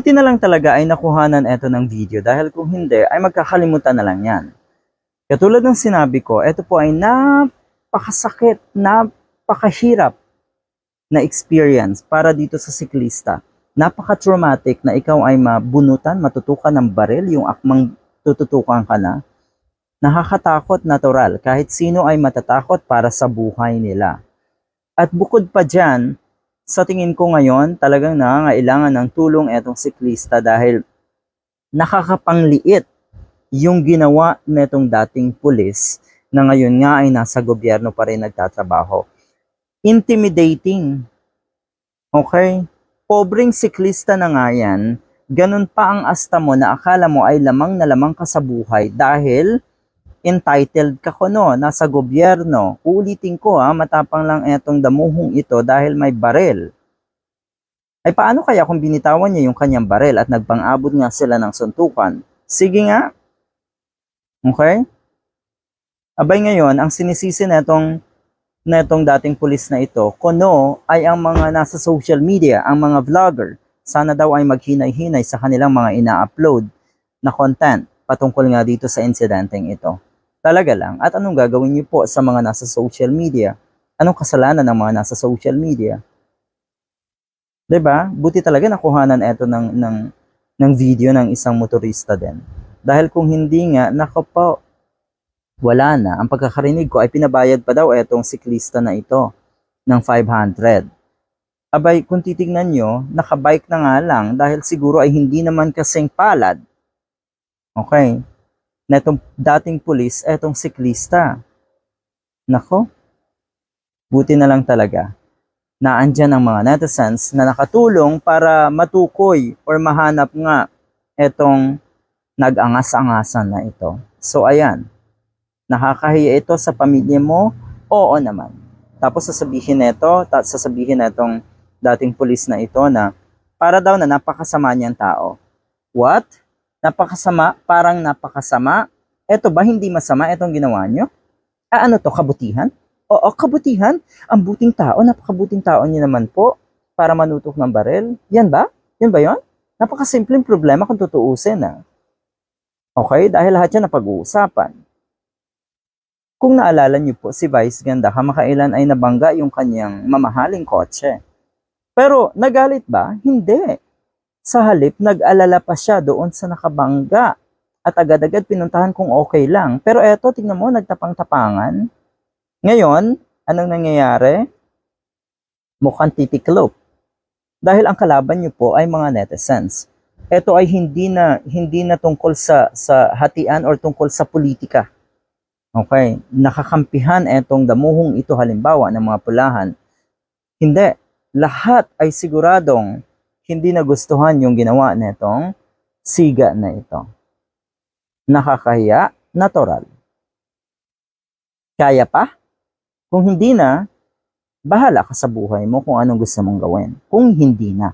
Buti na lang talaga ay nakuhanan ito ng video dahil kung hindi ay magkakalimutan na lang yan. Katulad ng sinabi ko, ito po ay napakasakit, napakahirap na experience para dito sa siklista. Napaka-traumatic na ikaw ay mabunutan, matutukan ng baril, yung akmang tututukan ka na. Nakakatakot natural, kahit sino ay matatakot para sa buhay nila. At bukod pa dyan, sa tingin ko ngayon, talagang nangangailangan ng tulong etong siklista dahil nakakapangliit yung ginawa netong dating pulis na ngayon nga ay nasa gobyerno pa rin nagtatrabaho. Intimidating. Okay? Pobreng siklista na nga yan, ganun pa ang asta mo na akala mo ay lamang na lamang ka sa buhay dahil entitled ka ko no, nasa gobyerno. Ulitin ko ha, matapang lang etong damuhong ito dahil may barel. Ay paano kaya kung binitawan niya yung kanyang barel at nagpang-abot nga sila ng suntukan? Sige nga. Okay? Abay ngayon, ang sinisisi netong netong dating pulis na ito, kuno ay ang mga nasa social media, ang mga vlogger. Sana daw ay maghinay-hinay sa kanilang mga ina-upload na content patungkol nga dito sa insidenteng ito. Talaga lang. At anong gagawin niyo po sa mga nasa social media? Anong kasalanan ng mga nasa social media? 'Di ba? Buti talaga nakuhanan ito ng ng ng video ng isang motorista din. Dahil kung hindi nga, nako wala na. Ang pagkakarinig ko ay pinabayad pa daw etong siklista na ito ng 500. Abay, kung titignan nyo, nakabike na nga lang dahil siguro ay hindi naman kasing palad. Okay? Na itong dating pulis, etong siklista. Nako, buti na lang talaga na andyan ang mga netizens na nakatulong para matukoy or mahanap nga etong nag-angas-angasan na ito. So ayan, nakakahiya ito sa pamilya mo? Oo naman. Tapos sasabihin nito, ta- sasabihin netong dating pulis na ito na para daw na napakasama niyang tao. What? Napakasama? Parang napakasama? Eto ba hindi masama itong ginawa niyo? Ah, ano to, kabutihan? Oo, kabutihan. Ang buting tao, napakabuting tao niyo naman po para manutok ng barel. Yan ba? Yan ba yon? Napakasimpleng problema kung tutuusin ah. Okay, dahil lahat yan napag-uusapan. Kung naalala niyo po, si Vice Ganda kamakailan ay nabangga yung kanyang mamahaling kotse. Pero nagalit ba? Hindi. Sa halip, nag-alala pa siya doon sa nakabangga. At agad-agad pinuntahan kung okay lang. Pero eto, tingnan mo, nagtapang-tapangan. Ngayon, anong nangyayari? Mukhang titiklop. Dahil ang kalaban niyo po ay mga netizens. Ito ay hindi na hindi na tungkol sa sa hatian or tungkol sa politika. Okay, nakakampihan etong damuhong ito halimbawa ng mga pulahan. Hindi, lahat ay siguradong hindi nagustuhan yung ginawa netong siga na ito. Nakakahiya, natural. Kaya pa? Kung hindi na, bahala ka sa buhay mo kung anong gusto mong gawin. Kung hindi na.